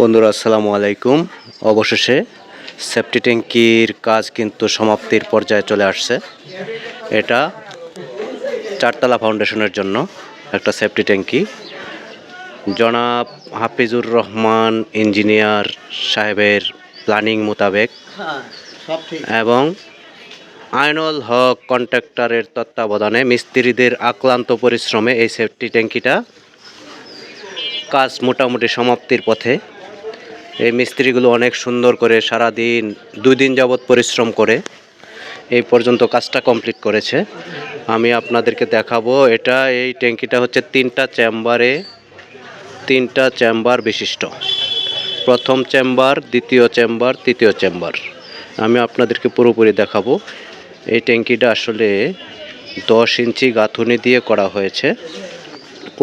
বন্ধুরা আসসালামু আলাইকুম। অবশেষে সেফটি ট্যাঙ্কির কাজ কিন্তু সমাপ্তির পর্যায়ে চলে আসছে। এটা চারতলা ফাউন্ডেশনের জন্য একটা সেফটি ট্যাঙ্কি। জনাব হাফিজুর রহমান ইঞ্জিনিয়ার সাহেবের প্ল্যানিং মোতাবেক হ্যাঁ এবং আইনুল হক কন্ট্রাক্টরের তত্ত্বাবধানে মিস্ত্রিদের আক্লান্ত পরিশ্রমে এই সেফটি ট্যাঙ্কিটা কাজ মোটামুটি সমাপ্তির পথে এই মিস্ত্রিগুলো অনেক সুন্দর করে সারা দিন দুই দিন যাবৎ পরিশ্রম করে এই পর্যন্ত কাজটা কমপ্লিট করেছে। আমি আপনাদেরকে দেখাবো, এটা এই ট্যাঙ্কিটা হচ্ছে তিনটা চেম্বারে, তিনটা চেম্বার বিশিষ্ট। প্রথম চেম্বার, দ্বিতীয় চেম্বার, তৃতীয় চেম্বার। আমি আপনাদেরকে পুরোপুরি দেখাবো। এই ট্যাঙ্কিটা আসলে দশ ইঞ্চি গাঁথুনি দিয়ে করা হয়েছে।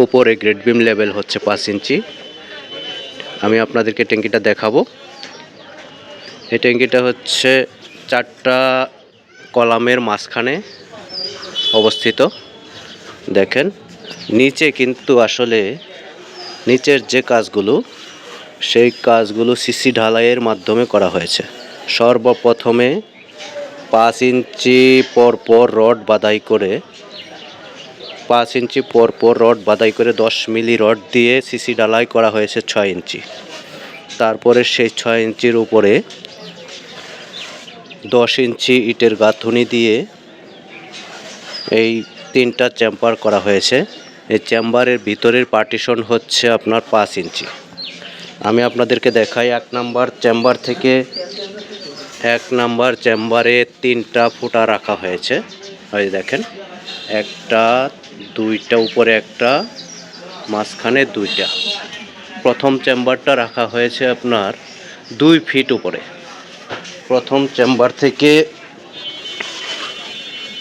উপরে গ্রেড বিম লেভেল হচ্ছে পাঁচ ইঞ্চি। আমি আপনাদেরকে ট্যাঙ্কিটা দেখাবো। এই ট্যাঙ্কিটা হচ্ছে চারটা কলামের মাঝখানে অবস্থিত। দেখেন, নিচে কিন্তু আসলে নিচের যে কাজগুলো, সেই কাজগুলো সিসি ঢালাইয়ের মাধ্যমে করা হয়েছে। সর্বপ্রথমে পাঁচ ইঞ্চি পর পর রড বাধাই করে পাঁচ ইঞ্চি পর পর রড বাদাই করে দশ মিলি রড দিয়ে সিসি ঢালাই করা হয়েছে ছয় ইঞ্চি। তারপরে সেই ছয় ইঞ্চির উপরে দশ ইঞ্চি ইটের গাঁথুনি দিয়ে এই তিনটা চেম্বার করা হয়েছে। এই চেম্বারের ভিতরের পার্টিশন হচ্ছে আপনার পাঁচ ইঞ্চি। আমি আপনাদেরকে দেখাই, এক নাম্বার চেম্বার থেকে এক নাম্বার চেম্বারে তিনটা ফুটা রাখা হয়েছে। ওই দেখেন। একটা, দুইটা, উপরে একটা, মাঝখানে দুইটা। প্রথম চেম্বারটা রাখা হয়েছে আপনার দুই ফিট উপরে। প্রথম চেম্বার থেকে,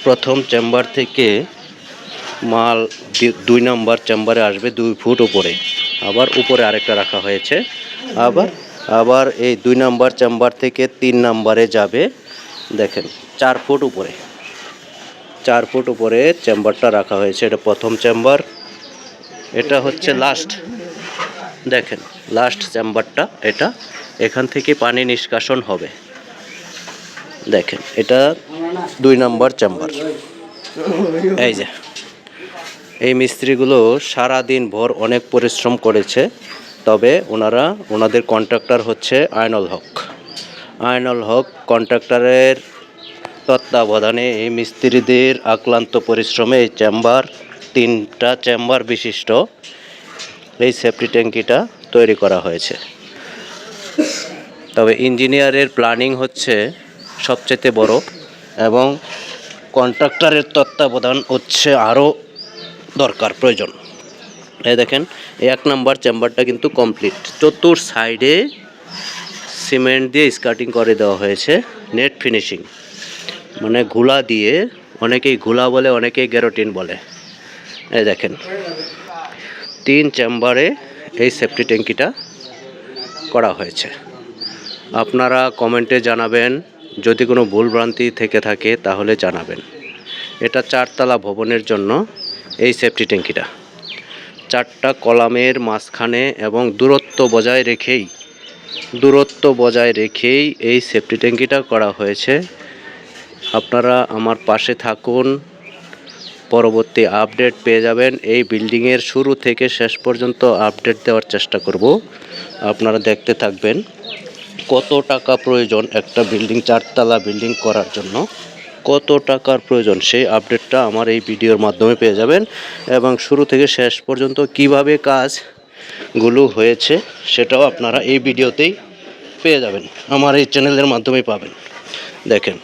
প্রথম চেম্বার থেকে মাল দুই নম্বর চেম্বারে আসবে দুই ফুট উপরে। আবার উপরে আরেকটা রাখা হয়েছে। আবার আবার এই দুই নম্বর চেম্বার থেকে তিন নম্বরে যাবে, দেখেন, চার ফুট উপরে। চার ফুট উপরে চেম্বারটা রাখা হয়েছে, এটা প্রথম চেম্বার। এটা হচ্ছে লাস্ট দেখেন লাস্ট চেম্বারটা, এটা এখান থেকে পানি নিষ্কাশন হবে। দেখেন, এটা দুই নম্বর চেম্বার। এই যে, এই মিস্ত্রিগুলো সারা দিন ভর অনেক পরিশ্রম করেছে, তবে ওনারা, ওনাদের কন্ট্রাক্টর হচ্ছে আয়নল হক। আয়নল হক কন্ট্রাক্টরের তত্ত্বাবধানে এই মিস্ত্রিদের আক্লান্ত পরিশ্রমে এই চেম্বার, তিনটা চেম্বার বিশিষ্ট এই সেফটি ট্যাঙ্কিটা তৈরি করা হয়েছে। তবে ইঞ্জিনিয়ারের প্ল্যানিং হচ্ছে সবচেয়ে বড় এবং কন্ট্রাক্টরের তত্ত্বাবধান হচ্ছে আরও দরকার, প্রয়োজন। এই দেখেন এক নাম্বার চেম্বারটা কিন্তু কমপ্লিট চতুর সাইডে সিমেন্ট দিয়ে স্কার্টিং করে দেওয়া হয়েছে নেট ফিনিশিং মানে ঘোলা দিয়ে, অনেকেই ঘোলা বলে, অনেকেই গ্যারোটিন বলে। এই দেখেন, তিন চেম্বারে এই সেফটি ট্যাঙ্কিটা করা হয়েছে। আপনারা কমেন্টে জানাবেন, যদি কোনো ভুলভ্রান্তি থেকে থাকে, তাহলে জানাবেন। এটা চারতলা ভবনের জন্য এই সেফটি ট্যাঙ্কিটা। চারটা কলামের মাঝখানে এবং দূরত্ব বজায় রেখেই, দূরত্ব বজায় রেখেই এই সেফটি ট্যাঙ্কিটা করা হয়েছে। আপনারা আমার পাশে থাকুন। পরবর্তী আপডেট পেয়ে যাবেন। এই বিল্ডিংয়ের শুরু থেকে শেষ পর্যন্ত আপডেট দেওয়ার চেষ্টা করব। আপনারা দেখতে থাকবেন কত টাকা প্রয়োজন একটা বিল্ডিং, চারতলা বিল্ডিং করার জন্য। কত টাকার প্রয়োজন সেই আপডেটটা আমার এই ভিডিওর মাধ্যমে পেয়ে যাবেন। এবং শুরু থেকে শেষ পর্যন্ত কীভাবে কাজগুলো হয়েছে সেটাও আপনারা এই ভিডিওতেই পেয়ে যাবেন। আমার এই চ্যানেলের মাধ্যমেই পাবেন। দেখেন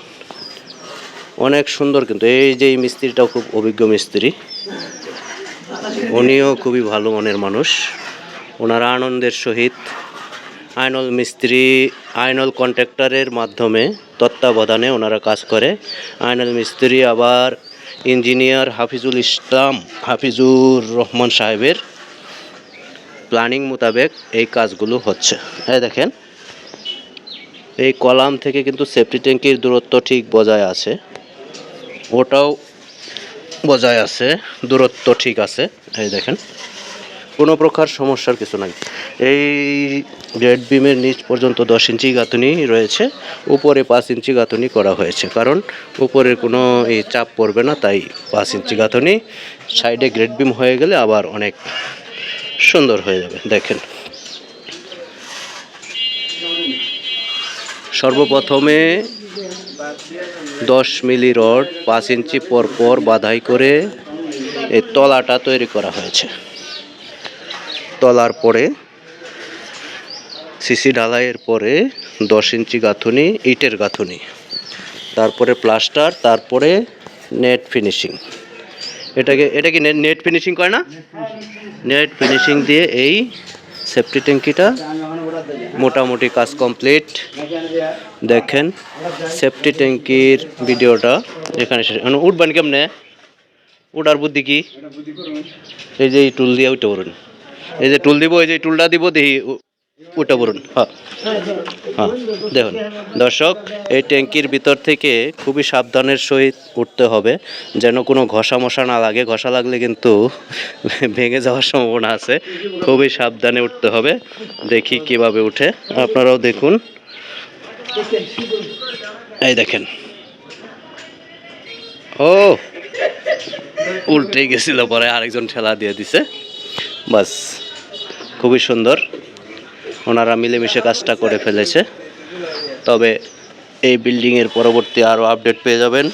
অনেক সুন্দর কিন্তু এই যে এই মিস্ত্রিটাও খুব অভিজ্ঞ মিস্ত্রি। উনিও খুবই ভালো মনের মানুষ। ওনারা আনন্দের সহিত আইনল মিস্ত্রি, আইনল কন্ট্রাক্টরের মাধ্যমে তত্ত্বাবধানে ওনারা কাজ করে। আইনল মিস্ত্রি আবার ইঞ্জিনিয়ার হাফিজুল ইসলাম হাফিজুর রহমান সাহেবের প্ল্যানিং মোতাবেক এই কাজগুলো হচ্ছে। হ্যাঁ দেখেন, এই কলাম থেকে কিন্তু সেফটি ট্যাঙ্কির দূরত্ব ঠিক বজায় আছে। ওটাও বজায় আছে, দূরত্ব ঠিক আছে, এই দেখেন। কোনো প্রকার সমস্যার কিছু নাই। এই গ্রেড বিমের নিচ পর্যন্ত দশ ইঞ্চি গাঁথুনি রয়েছে, উপরে পাঁচ ইঞ্চি গাঁথুনি করা হয়েছে। কারণ উপরে কোনো এই চাপ পড়বে না, তাই পাঁচ ইঞ্চি গাঁথুনি। সাইডে গ্রেড বিম হয়ে গেলে আবার অনেক সুন্দর হয়ে যাবে, দেখেন। সর্বপ্রথমে দশ মিলি রড, পাঁচ ইঞ্চি পর পর বাধাই করে এই তলাটা তৈরি করা হয়েছে। তলার পরে সিসি ঢালাইয়ের পরে দশ ইঞ্চি গাঁথুনি, ইটের গাঁথুনি, তারপরে প্লাস্টার, তারপরে নেট ফিনিশিং। এটাকে, এটা কি নেট ফিনিশিং করে না? নেট ফিনিশিং দিয়ে এই সেফটি ট্যাঙ্কিটা মোটামুটি কাজ কমপ্লিট। দেখেন সেফটি ট্যাঙ্কির ভিডিওটা এখানে উঠবেন কেমনে? উঠার বুদ্ধি কি? এই যে এই টুল দিয়ে উঠে পারুন এই যে টুল দিব, এই যে টুলটা দিব, দেখি উঠে পড়ুন হ্যাঁ। হ্যাঁ দেখুন, দর্শক, এই ট্যাঙ্কির ভিতর থেকে খুবই সাবধানের সহিত উঠতে হবে, যেন কোনো ঘষা মশা না লাগে। ঘষা লাগলে কিন্তু ভেঙে যাওয়ার সম্ভাবনা আছে। খুবই সাবধানে উঠতে হবে। দেখি কীভাবে উঠে। আপনারাও দেখুন। এই দেখেন। ও, উল্টে গেছিল, পরে আরেকজন ঠেলা দিয়ে দিছে। বাস, খুবই সুন্দর। ওনারা মিলেমিশে কাজটা করে ফেলেছে। তবে এই বিল্ডিংয়ের পরবর্তী আরও আপডেট পেয়ে যাবেন।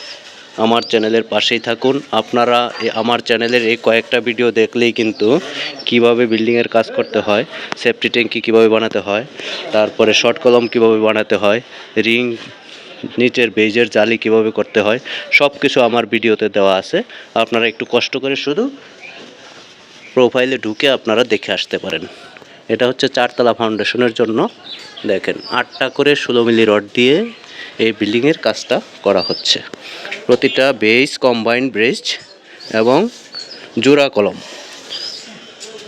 আমার চ্যানেলের পাশেই থাকুন। আপনারা আমার চ্যানেলের এই কয়েকটা ভিডিও দেখলেই কিন্তু কীভাবে বিল্ডিংয়ের কাজ করতে হয়, সেফটি ট্যাঙ্কি কীভাবে বানাতে হয়, তারপরে শর্ট কলম কীভাবে বানাতে হয়, রিং, নিচের বেজের জালি কীভাবে করতে হয় সব কিছু আমার ভিডিওতে দেওয়া আছে। আপনারা একটু কষ্ট করে শুধু প্রোফাইলে ঢুকে আপনারা দেখে আসতে পারেন। এটা হচ্ছে চারতলা ফাউন্ডেশনের জন্য। দেখেন, আটটা করে ষোলো মিলি রড দিয়ে এই বিল্ডিংয়ের কাজটা করা হচ্ছে। প্রতিটা বেস কম্বাইন্ড ব্রেজ এবং জোড়া কলম।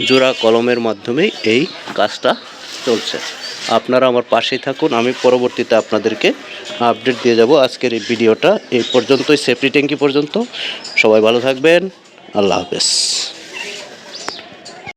জোড়া কলমের মাধ্যমেই এই কাজটা চলছে। আপনারা আমার পাশেই থাকুন, আমি পরবর্তীতে আপনাদেরকে আপডেট দিয়ে যাব। আজকের এই ভিডিওটা এই পর্যন্তই। সেফটি ট্যাঙ্কি পর্যন্ত। সবাই ভালো থাকবেন। আল্লাহ হাফেজ।